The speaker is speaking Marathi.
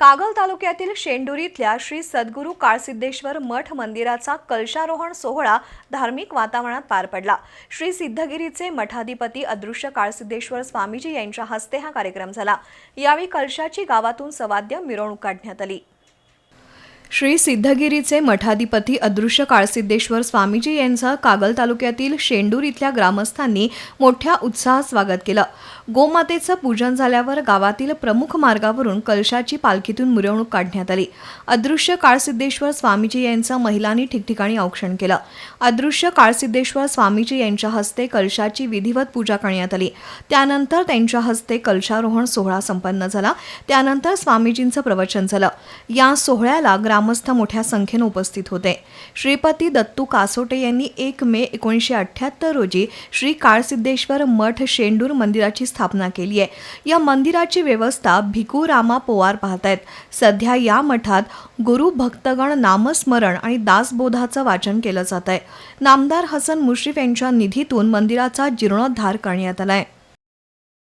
कागल तालुक्यातील शेंडुरी इथल्या श्री सद्गुरू काळसिद्धेश्वर मठ मंदिराचा कलशारोहण सोहळा धार्मिक वातावरणात पार पडला. श्री सिद्धगिरीचे मठाधिपती अदृश्य काळसिद्धेश्वर स्वामीजी यांच्या हस्ते हा कार्यक्रम झाला. यावेळी कलशाची गावातून सवाद्य मिरवणूक काढण्यात आली. श्री सिद्धगिरीचे मठाधिपती अदृश्य काळसिद्धेश्वर स्वामीजी यांचं कागल तालुक्यातील शेंडूर इथल्या ग्रामस्थांनी मोठ्या उत्साहात स्वागत केलं. गोमातेचं पूजन झाल्यावर गावातील प्रमुख मार्गावरून कलशाची पालखीतून मिरवणूक काढण्यात आली. अदृश्य काळसिद्धेश्वर स्वामीजी यांचं महिलांनी ठिकठिकाणी औक्षण केलं. अदृश्य काळसिद्धेश्वर स्वामीजी यांच्या हस्ते कलशाची विधिवत पूजा करण्यात आली. त्यानंतर त्यांच्या हस्ते कलशारोहण सोहळा संपन्न झाला. त्यानंतर स्वामीजींचं प्रवचन झालं. या सोहळ्याला ग्रामस्थ मोठ्या संख्येनं उपस्थित होते. श्रीपती दत्तू कासोटे यांनी एक मे एकोणीसशे अठ्ठ्याहत्तर रोजी श्री काळसिद्धेश्वर मठ शेंडूर मंदिराची स्थापना केली आहे. या मंदिराची व्यवस्था भिकू रामा पोवार पाहतायत. सध्या या मठात गुरु भक्तगण नामस्मरण आणि दासबोधाचं वाचन केलं जात आहे नामदार हसन मुश्रीफ यांच्या निधीतून मंदिराचा जीर्णोद्धार करण्यात आलाय.